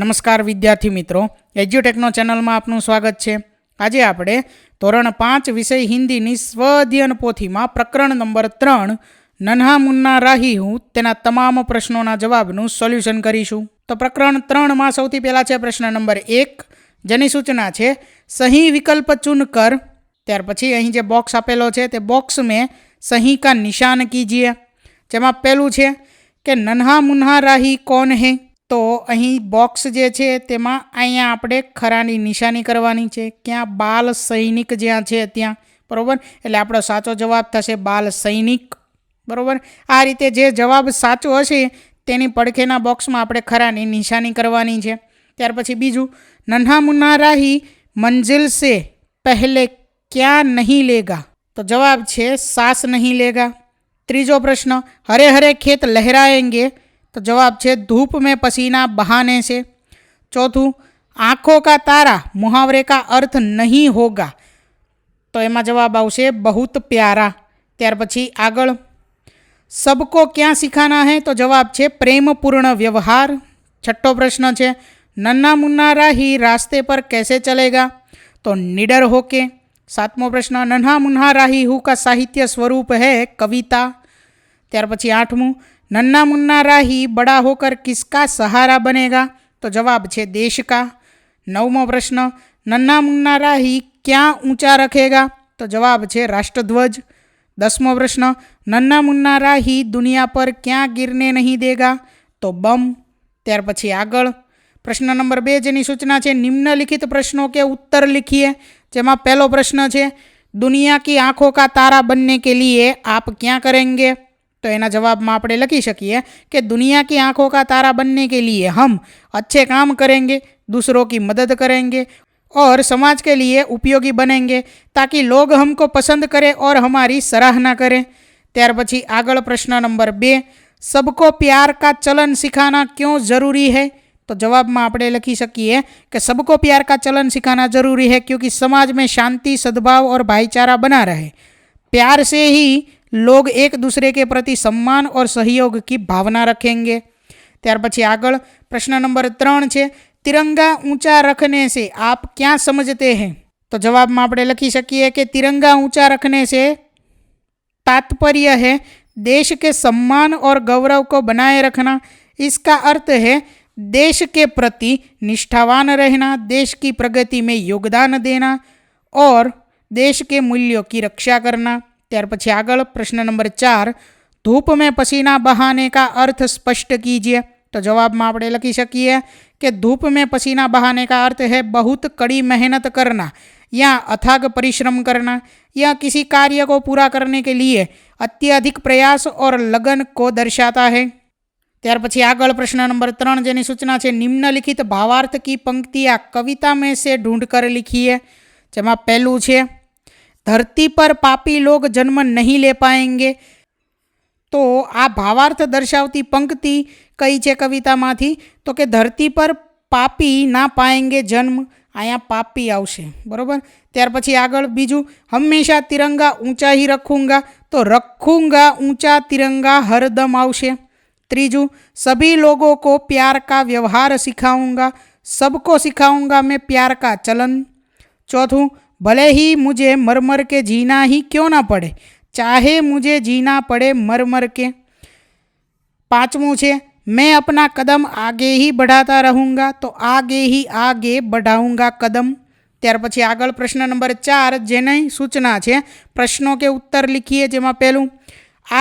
નમસ્કાર વિદ્યાર્થી મિત્રો એજ્યુટેકનો ચેનલમાં આપનું સ્વાગત છે આજે આપણે ધોરણ પાંચ વિષય હિન્દીની સ્વઅધ્યયન પોથીમાં પ્રકરણ નંબર ત્રણ નન્હા મુન્ના રાહી હું તેના તમામ પ્રશ્નોના જવાબનું સોલ્યુશન કરીશું તો પ્રકરણ ત્રણમાં સૌથી પહેલાં છે પ્રશ્ન નંબર એક જેની સૂચના છે સહી વિકલ્પ ચૂન કર ત્યાર પછી અહીં જે બોક્સ આપેલો છે તે બોક્સ મેં સહી કા નિશાન કીજીએ જેમાં પહેલું છે કે નન્હા મુન્હા રાહી કોણ હૈ તો અહીં બોક્સ જે છે તેમાં અહીંયા આપણે ખરાની નિશાની કરવાની છે ક્યાં બાલ સૈનિક જ્યાં છે ત્યાં બરાબર એટલે આપણો સાચો જવાબ થશે બાલ સૈનિક બરાબર આ રીતે જે જવાબ સાચો હશે તેની પડખેના બોક્સમાં આપણે ખરાની નિશાની કરવાની છે ત્યાર પછી બીજું નન્હા મુન્ના રાહી મંજિલ સે પહેલે ક્યાં નહીં લેગા તો જવાબ છે સાસ નહીં લેગા ત્રીજો પ્રશ્ન હરે હરે ખેત લહેરાએંગે तो जवाब है धूप में पसीना बहाने से चौथू आँखों का तारा मुहावरे का अर्थ नहीं होगा तो यहाँ जवाब आशे बहुत प्यारा त्यार पी आग सबको क्या सीखाना है तो जवाब है प्रेम पूर्ण व्यवहार छठो प्रश्न है नन्ना मुन्ना राही रास्ते पर कैसे चलेगा तो निडर होके सातमो प्रश्न नन्हा मुन्हा राही हू का साहित्य स्वरूप है कविता त्यार पी आठमू नन्ना मुन्ना राही बड़ा होकर किसका सहारा बनेगा तो जवाब छे देश का नवमो प्रश्न नन्ना मुन्ना राही क्या ऊंचा रखेगा तो जवाब छे राष्ट्रध्वज दसमो प्रश्न नन्ना मुन्ना राही दुनिया पर क्या गिरने नहीं देगा तो बम त्यार पी आग प्रश्न नंबर बे जेनी सूचना है निम्नलिखित प्रश्नों के उत्तर लिखिए जेमा पहलो प्रश्न है दुनिया की आँखों का तारा बनने के लिए आप क्या करेंगे तो एना जवाब में आप लखी सकी कि दुनिया की आँखों का तारा बनने के लिए हम अच्छे काम करेंगे दूसरों की मदद करेंगे और समाज के लिए उपयोगी बनेंगे ताकि लोग हमको पसंद करें और हमारी सराहना करें त्यार पी आग प्रश्न नंबर बे सबको प्यार का चलन सिखाना क्यों जरूरी है तो जवाब में आप लखी सकी कि सबको प्यार का चलन सिखाना जरूरी है क्योंकि समाज में शांति सद्भाव और भाईचारा बना रहे प्यार से ही लोग एक दूसरे के प्रति सम्मान और सहयोग की भावना रखेंगे त्यार पी आग प्रश्न नंबर त्रण है तिरंगा ऊंचा रखने से आप क्या समझते हैं तो जवाब में आप लखी सकी कि तिरंगा ऊंचा रखने से तात्पर्य है देश के सम्मान और गौरव को बनाए रखना इसका अर्थ है देश के प्रति निष्ठावान रहना देश की प्रगति में योगदान देना और देश के मूल्यों की रक्षा करना त्यार पी आग प्रश्न नंबर चार धूप में पसीना बहाने का अर्थ स्पष्ट कीजिए तो जवाब में आप लखी सकी है कि धूप में पसीना बहाने का अर्थ है बहुत कड़ी मेहनत करना या अथाग परिश्रम करना या किसी कार्य को पूरा करने के लिए अत्यधिक प्रयास और लगन को दर्शाता है त्यार पी आग प्रश्न नंबर त्रन जेनी सूचना है निम्नलिखित भावार्थ की पंक्तियाँ कविता में से ढूंढ कर लिखी है जेमा पहलू है धरती पर पापी लोग जन्म नहीं ले पाएंगे तो आ भावार्थ दर्शाती पंक्ति कई है कविता में थी तो कि धरती पर पापी ना पाएंगे जन्म आया पापी आशे बराबर त्यार पी आग बीजू हमेशा तिरंगा ऊंचा ही रखूंगा तो रखूंगा ऊंचा तिरंगा हरदम आवश्य तीजू सभी लोगों को प्यार का व्यवहार सिखाऊंगा सबको सिखाऊंगा मैं प्यार का चलन चौथों ભલે હી मुझे મરમર કે જીના હી ક્યો ના પડે ચાહે મુજે જીના પડે મરમર કે પાંચમું છે મેં અપના કદમ આગે હી બઢાતા રહુંગા તો આગે હી આગે બઢાઉંગા કદમ ત્યાર પછી આગળ પ્રશ્ન નંબર ચાર જેની સૂચના છે પ્રશ્નો કે ઉત્તર લખીએ જેમાં પહેલું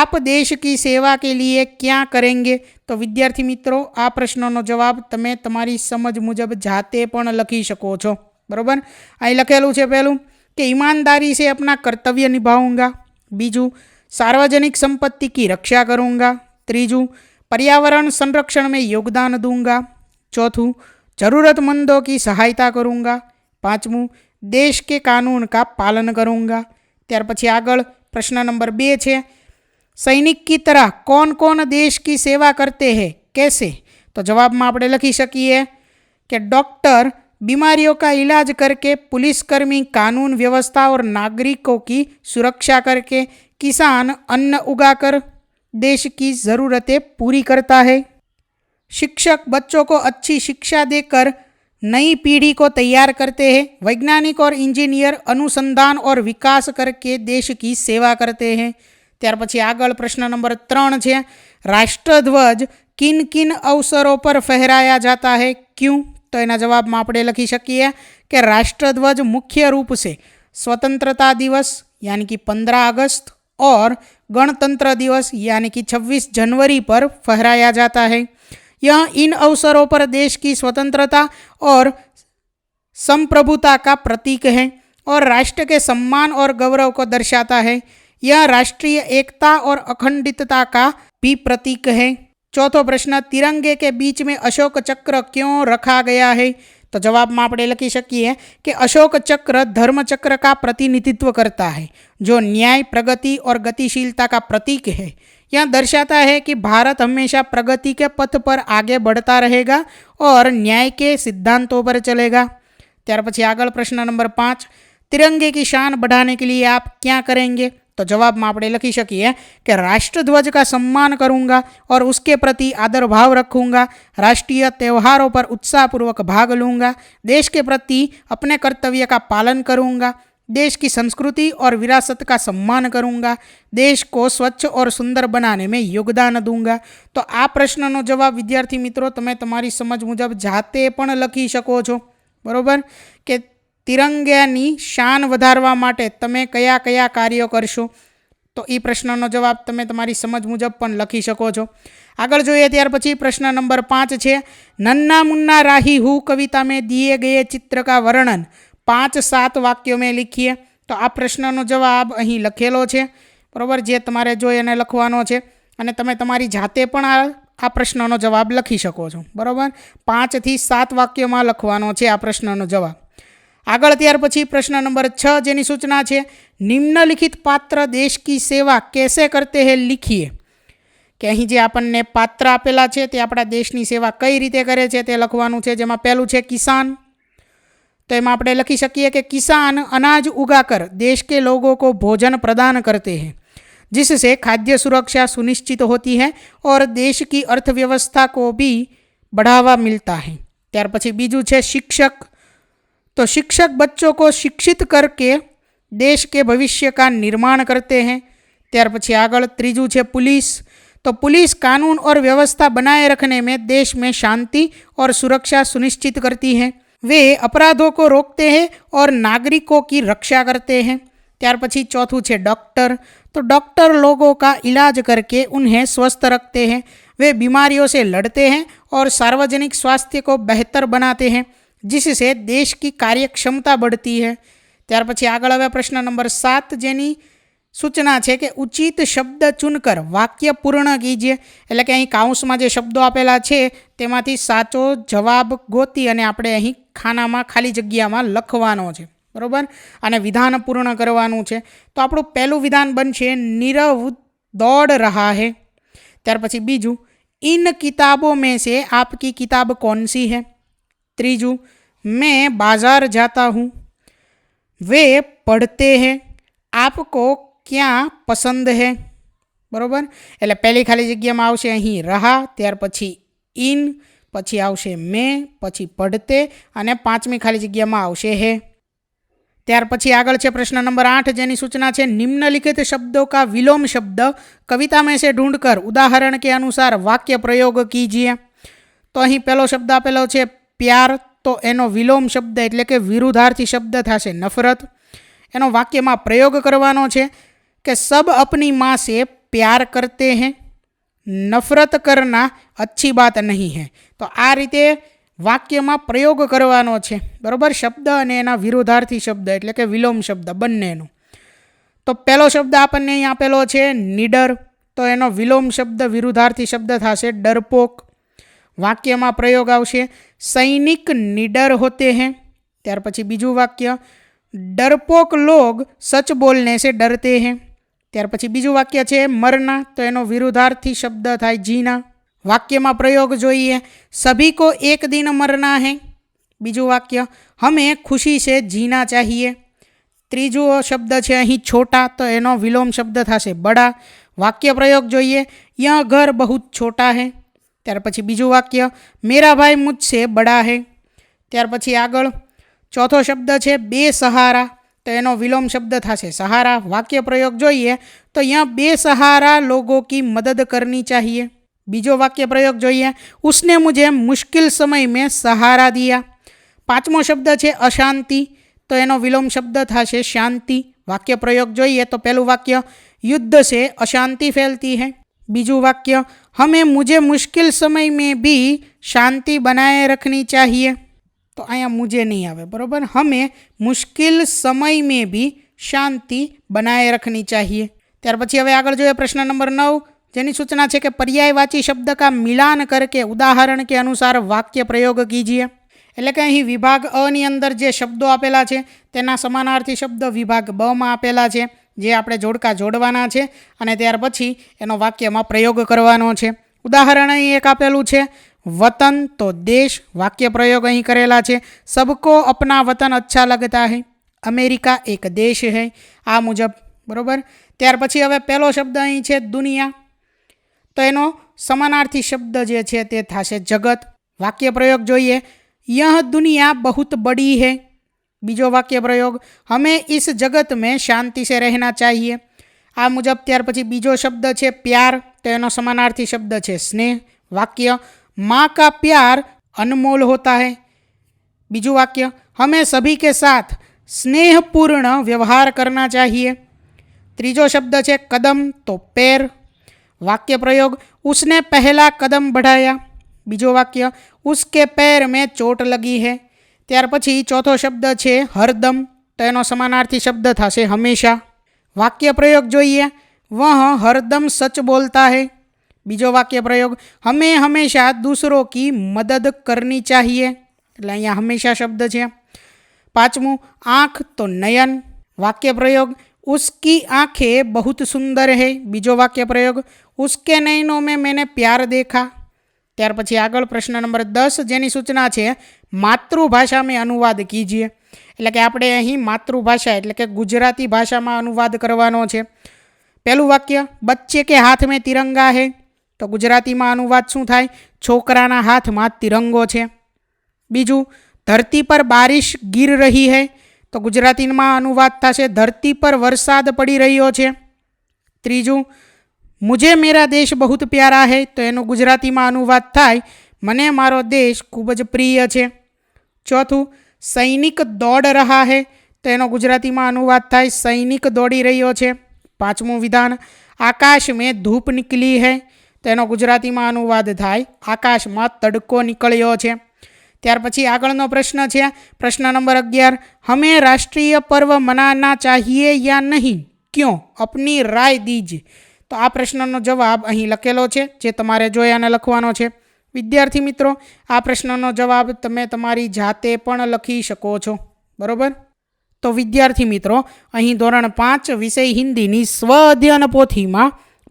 આપ દેશ કી સેવા કે લીએ ક્યાં કરેંગે તો વિદ્યાર્થી મિત્રો આ પ્રશ્નોનો જવાબ તમે તમારી સમજ મુજબ જાતે પણ લખી શકો છો बरोबर आई લખેલું છે પહેલું કે ઈમાનદારીથી apna કર્તવ્ય નિભાવુંગા બીજું સાર્વજનિક સંપત્તિની રક્ષા કરુંગા ત્રીજું પર્યાવરણ સંરક્ષણ મે યોગદાન દુંગા ચોથું જરૂરત મનોની સહાયતા કરુંગા પાંચમું દેશ કે કાનૂન કા પાલન કરુંગા ત્યાર પછી આગળ પ્રશ્ન નંબર 2 છે સૈનિક કી તરા કોન કોન દેશ કી સેવા કરતે હે કેસે તો જવાબ માં આપણે લખી સકીએ કે ડોક્ટર बीमारियों का इलाज करके पुलिसकर्मी कानून व्यवस्था और नागरिकों की सुरक्षा करके किसान अन्न उगाकर देश की ज़रूरतें पूरी करता है शिक्षक बच्चों को अच्छी शिक्षा देकर नई पीढ़ी को तैयार करते हैं वैज्ञानिक और इंजीनियर अनुसंधान और विकास करके देश की सेवा करते हैं त्यार पी आग प्रश्न नंबर त्रण है राष्ट्रध्वज किन किन अवसरों पर फहराया जाता है क्यों यहाँ जवाब में आप लखी सकी कि राष्ट्रध्वज मुख्य रूप से स्वतंत्रता दिवस यानी कि पंद्रह अगस्त और गणतंत्र दिवस यानी कि 26 जनवरी पर फहराया जाता है यह इन अवसरों पर देश की स्वतंत्रता और संप्रभुता का प्रतीक है और राष्ट्र के सम्मान और गौरव को दर्शाता है यह राष्ट्रीय एकता और अखंडितता का भी प्रतीक है चौथो प्रश्न तिरंगे के बीच में अशोक चक्र क्यों रखा गया है तो जवाब में आप लखी सकी है कि अशोक चक्र धर्म चक्र का प्रतिनिधित्व करता है जो न्याय प्रगति और गतिशीलता का प्रतीक है यह दर्शाता है कि भारत हमेशा प्रगति के पथ पर आगे बढ़ता रहेगा और न्याय के सिद्धांतों पर चलेगा त्यार प्रश्न नंबर पाँच तिरंगे की शान बढ़ाने के लिए आप क्या करेंगे तो जवाब में आप लिखी सकी है कि राष्ट्रध्वज का सम्मान करूंगा और उसके प्रति आदर भाव रखूंगा राष्ट्रीय त्यौहारों पर उत्साहपूर्वक भाग लूंगा देश के प्रति अपने कर्तव्य का पालन करूंगा देश की संस्कृति और विरासत का सम्मान करूंगा देश को स्वच्छ और सुंदर बनाने में योगदान दूंगा तो आ प्रश्नों जवाब विद्यार्थी मित्रों तुम्हें तुम्हारी समझ मुजब जाते लखी सको बराबर के તિરંગાની શાન વધારવા માટે તમે કયા કયા કાર્યો કરશો તો એ પ્રશ્નનો જવાબ તમે તમારી સમજ મુજબ પણ લખી શકો છો આગળ જોઈએ ત્યાર પછી પ્રશ્ન નંબર પાંચ છે નન્ના મુન્ના રાહી હું કવિતા મેં દિયે ગયે ચિત્રકા વર્ણન પાંચ સાત વાક્યો મેં લીખીએ તો આ પ્રશ્નનો જવાબ અહીં લખેલો છે બરાબર જે તમારે જોઈ એને લખવાનો છે અને તમે તમારી જાતે પણ આ આ પ્રશ્નનો જવાબ લખી શકો છો બરાબર પાંચથી સાત વાક્યોમાં લખવાનો છે આ પ્રશ્નનો જવાબ આગળ ત્યાર પછી પ્રશ્ન નંબર 6 જેની સૂચના છે નિમ્નલિખિત પાત્ર દેશની સેવા કેસે કરતા છે લખીએ કે અહીં જે આપણને પાત્ર આપેલા છે તે આપડા દેશની સેવા કઈ રીતે કરે છે તે લખવાનું છે જેમાં પહેલું છે કિસાન તો એમાં આપણે લખી સકીએ કે કિસાન અનાજ ઉગાકાર દેશ કે લોકો કો ભોજન પ્રદાન કરતે છે જિસસે ખાદ્ય સુરક્ષા સુનિશ્ચિત હોતી છે ઓર દેશની અર્થવ્યવસ્થા કો બી બઢાવા મિલતા છે ત્યાર પછી બીજું છે શિક્ષક तो शिक्षक बच्चों को शिक्षित करके देश के भविष्य का निर्माण करते हैं ત્યાર પછી આગળ ત્રીજું છે પોલીસ તો પોલીસ કાનૂન ઓર વ્યવસ્થા બનાયે રાખને મે દેશ મે શાંતિ ઓર સુરક્ષા સુનિશ્ચિત કરતી હૈ વે અપરાધો કો રોકતે હૈ ઓર નાગરિકો કી રક્ષા કરતે હૈ ત્યાર પછી ચોથું છે ડોક્ટર તો ડોક્ટર લોકો કા ઈલાજ કરકે ઉનહે સ્વસ્થ રખતે હૈ વે બીમારીઓ સે લડતે હૈ ઓર સામાજિક સ્વાસ્થ્ય કો બેહતર બનાતે હૈ जिससे देश की कार्यक्षमता બઢતી है ત્યાર પછી આગળ હવે પ્રશ્ન નંબર સાત જેની સૂચના છે કે ઉચિત શબ્દ ચૂનકર વાક્ય પૂર્ણ કીજીએ એટલે કે અહીં કાઉન્સમાં જે શબ્દો આપેલા છે તેમાંથી સાચો જવાબ ગોતી અને આપણે અહીં ખાનામાં ખાલી જગ્યામાં લખવાનો છે બરાબર અને વિધાન પૂર્ણ કરવાનું છે તો આપણું પહેલું વિધાન બનશે નિરવ દોડ રહા હે ત્યાર પછી બીજું ઇન કિતાબો મેં સે આપકી કિતાબ કોનસી હે ત્રીજું मैं बाज़ार जाता हूँ वे પડતે હે આપકો ક્યાં પસંદ હે બરાબર એટલે પહેલી ખાલી જગ્યામાં આવશે અહીં રહા ત્યાર પછી ઇન પછી આવશે મેં પછી પઢતે અને પાંચમી ખાલી જગ્યામાં આવશે હે ત્યાર પછી આગળ છે પ્રશ્ન નંબર આઠ જેની સૂચના છે નિમ્નલિખિત શબ્દો કા વિલોમ શબ્દ કવિતા મેં સે કર ઉદાહરણ કે અનુસાર વાક્ય પ્રયોગ કીજીએ તો અહીં પહેલો શબ્દ આપેલો છે પ્યાર તો એનો વિલોમ શબ્દ એટલે કે વિરુદ્ધાર્થી શબ્દ થશે નફરત એનો વાક્યમાં પ્રયોગ કરવાનો છે કે સબ અપની માં સે પ્યાર કરતે હૈ નફરત કરના અચ્છી બાત નહીં હે તો આ રીતે વાક્યમાં પ્રયોગ કરવાનો છે બરાબર શબ્દ અને એના વિરુદ્ધાર્થી શબ્દ એટલે કે વિલોમ શબ્દ બંનેનો તો પહેલો શબ્દ આપણને અહીં આપેલો છે નીડર તો એનો વિલોમ શબ્દ વિરુદ્ધાર્થી શબ્દ થશે ડરપોક वाक्य में प्रयोग આવશે सैनिक निडर होते हैं ત્યાર પછી બીજો વાક્ય डरपोक लोग सच बोलने से डरते हैं ત્યાર પછી બીજો વાક્ય છે મરના તો એનો વિરુધાર્થી શબ્દ થાય જીના વાક્યમાં પ્રયોગ જોઈએ सभी को एक दिन मरना है બીજો વાક્ય हमें खुशी से जीना चाहिए ત્રીજો શબ્દ છે અહીં छोटा તો એનો વિલોમ શબ્દ થશે બડા વાક્ય પ્રયોગ જોઈએ यह घर बहुत छोटा है ત્યાર પછી બીજું વાક્ય મેરા ભાઈ મુજસે બડા હે ત્યાર પછી આગળ ચોથો શબ્દ છે બે સહારા તો એનો વિલોમ શબ્દ થશે સહારા વાક્ય પ્રયોગ જોઈએ તો અહીંયા બે સહારા લોકો કી મદદ કરની ચાહીએ બીજો વાક્ય પ્રયોગ જોઈએ ઉસને મુજે મુશ્કેલ સમય મેં સહારા દિયા પાંચમો શબ્દ છે અશાંતિ તો એનો વિલોમ શબ્દ થશે શાંતિ વાક્ય પ્રયોગ જોઈએ તો પહેલું વાક્ય યુદ્ધ સે અશાંતિ ફેલતી હે બીજું વાક્ય હમે मुझे મુશ્કેલ સમય મેં બી શાંતિ બનાએ રખની ચાહીએ તો અહીંયા મુજે નહીં આવે બરાબર હમે મુશ્કેલ સમય મેં બી શાંતિ બનાએ રખની ચાહીએ ત્યાર પછી હવે આગળ જોઈએ પ્રશ્ન નંબર નવ જેની સૂચના છે કે પર્યાયવાચી શબ્દ કા મિલાન કરકે ઉદાહરણ કે અનુસાર વાક્ય પ્રયોગ કીજીએ એટલે કે અહીં વિભાગ અની અંદર જે શબ્દો આપેલા છે તેના સમાનાર્થી શબ્દ વિભાગ બમાં આપેલા છે જે આપણે જોડકા જોડવાના છે અને ત્યાર પછી એનો વાક્યમાં પ્રયોગ કરવાનો છે ઉદાહરણ અહીં એક આપેલું છે વતન તો દેશ વાક્ય પ્રયોગ અહીં કરેલા છે સબકો અપના વતન અચ્છા લગતા હૈ અમેરિકા એક દેશ હૈ આ મુજબ બરાબર ત્યાર પછી હવે પહેલો શબ્દ અહીં છે દુનિયા તો એનો સમાનાર્થી શબ્દ જે છે તે થશે જગત વાક્ય પ્રયોગ જોઈએ યહ દુનિયા બહુત બડી હૈ બીજો વાક્ય પ્રયોગ હમે ઇસ જગત મેં શાંતિ સે રહેના ચાહીએ આ મુજબ ત્યાર પછી બીજો શબ્દ છે પ્યાર તો એનો સમાનાર્થી શબ્દ છે સ્નેહ વાક્ય माँ का प्यार अनमोल होता है बीजू वाक्य हमें सभी के साथ स्नेहपूर्ण व्यवहार करना चाहिए ત્રીજો શબ્દ છે કદમ તો પેર વાક્ય પ્રયોગ ઉસને પહેલા કદમ બઢાયા બીજો વાક્ય ઉસકે પેર મેં ચોટ લગી હે त્યાર પછી ચોથો શબ્દ છે હરદમ તેનો સમાનાર્થી શબ્દ થશે હંમેશા વાક્ય પ્રયોગ જોઈએ વહ હરદમ સચ બોલતા હે બીજો વાક્ય પ્રયોગ हमे હંમેશા दूसरो की મદદ કરની ચાહીએ એટલે અહીંયા હંમેશા શબ્દ છે પાંચમો આંખ તો નયન વાક્ય પ્રયોગ ઉસકી આંખે બહુત સુંદર હે બીજો વાક્ય પ્રયોગ ઉસકે નયનો મે મેને પ્યાર દેખા ત્યાર પછી આગળ પ્રશ્ન નંબર દસ જેની સૂચના છે માતૃભાષા મેં અનુવાદ કીજીએ એટલે કે આપણે અહીં માતૃભાષા એટલે કે ગુજરાતી ભાષામાં અનુવાદ કરવાનો છે પહેલું વાક્ય બચ્ચે કે હાથ મેં તિરંગા હે તો ગુજરાતીમાં અનુવાદ શું થાય છોકરાના હાથમાં તિરંગો છે બીજું ધરતી પર બારિશ ગીર રહી હે તો ગુજરાતીમાં અનુવાદ થશે ધરતી પર વરસાદ પડી રહ્યો છે ત્રીજું મુજે મેરા દેશ બહુત પ્યારા હૈ તો એનો ગુજરાતીમાં અનુવાદ થાય મને મારો દેશ ખૂબ જ પ્રિય છે ચોથું સૈનિક દોડ રહા હૈ તો એનો ગુજરાતીમાં અનુવાદ થાય સૈનિક દોડી રહ્યો છે પાંચમું વિધાન આકાશ મેં ધૂપ નીકળી હૈ તો એનો ગુજરાતીમાં અનુવાદ થાય આકાશમાં તડકો નીકળ્યો છે ત્યાર પછી આગળનો પ્રશ્ન છે પ્રશ્ન નંબર અગિયાર હમે રાષ્ટ્રીય પર્વ મનાના ચાહીએ યા નહીં ક્યો અપની રાય દીજ તો આ પ્રશ્નનો જવાબ અહીં લખેલો છે જે તમારે જોઈ અને લખવાનો છે વિદ્યાર્થી મિત્રો આ પ્રશ્નનો જવાબ તમે તમારી જાતે પણ લખી શકો છો બરાબર તો વિદ્યાર્થી મિત્રો અહીં ધોરણ પાંચ વિષય હિન્દીની સ્વ અધ્યયન પોથીમાં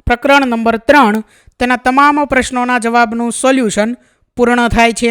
પ્રકરણ નંબર ત્રણ તેના તમામ પ્રશ્નોના જવાબનું સોલ્યુશન પૂર્ણ થાય છે